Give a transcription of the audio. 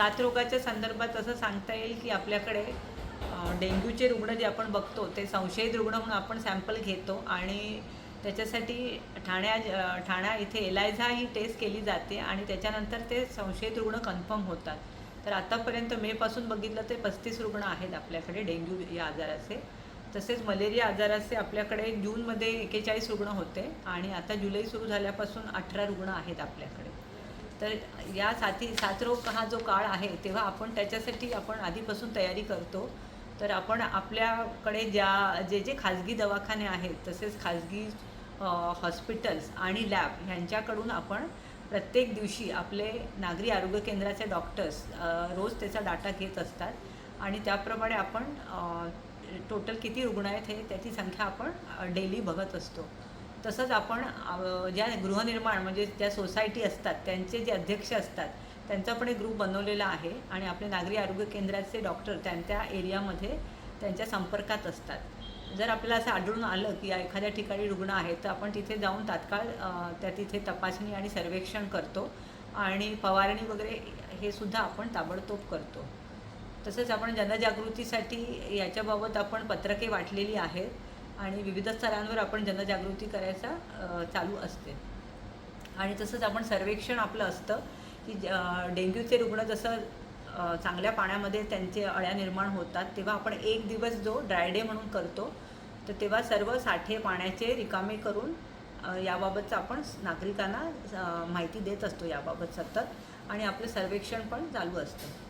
साथरोगाच्या संदर्भात असं सांगता येईल की आपल्याकडे डेंग्यूचे रुग्ण जे आपण बघतो ते संशयित रुग्ण म्हणून आपण सॅम्पल घेतो आणि त्याच्यासाठी ठाण्या ठाणा इथे एलायझा ही टेस्ट केली जाते आणि त्याच्यानंतर ते संशयित रुग्ण कन्फर्म होतात. तर आतापर्यंत मेपासून बघितलं ते पस्तीस रुग्ण आहेत आपल्याकडे डेंग्यू या आजाराचे. तसेच मलेरिया आजाराचे आपल्याकडे जूनमध्ये एकेचाळीस रुग्ण होते आणि आता जुलै सुरू झाल्यापासून अठरा रुग्ण आहेत आपल्याकडे. तर या साथी साथरोग हा जो काळ आहे तेव्हा आपण त्याच्यासाठी आपण आधीपासून तयारी करतो. तर आपण आपल्याकडे ज्या जे जे खाजगी दवाखाने आहेत तसेच खाजगी हॉस्पिटल्स आणि लॅब ह्यांच्याकडून आपण प्रत्येक दिवशी आपले नागरी आरोग्य केंद्राचे डॉक्टर्स रोज त्याचा डाटा घेत असतात. आणि त्याप्रमाणे आपण टोटल किती रुग्ण आहेत हे त्याची संख्या आपण डेली बघत असतो. तसंच आपण ज्या गृहनिर्माण म्हणजे ज्या सोसायटी असतात त्यांचे जे अध्यक्ष असतात त्यांचा पण एक ग्रुप बनवलेला आहे आणि आपले नागरी आरोग्य केंद्राचे डॉक्टर त्यांच्या एरियामध्ये त्यांच्या संपर्कात असतात. जर आपल्याला असं आढळून आलं की या एखाद्या ठिकाणी रुग्ण आहे तर आपण तिथे जाऊन तात्काळ त्या तिथे तपासणी आणि सर्वेक्षण करतो आणि फवारणी वगैरे हे सुद्धा आपण ताबडतोब करतो. तसंच आपण जनजागृतीसाठी याच्याबाबत आपण पत्रके वाटलेली आहेत. आणि विविध स्तरांवर आपण जनजागृती करायचा चालू असते. आणि तसंच आपण सर्वेक्षण आपलं असतं की ज- डेंग्यूचे रुग्ण जसं चांगल्या पाण्यामध्ये त्यांचे अळ्या निर्माण होतात तेव्हा आपण एक दिवस जो ड्राय डे म्हणून करतो तर तेव्हा सर्व साठे पाण्याचे रिकामे करून याबाबतचं आपण नागरिकांना माहिती देत असतो याबाबत सतत. आणि आपलं सर्वेक्षण पण चालू असतं.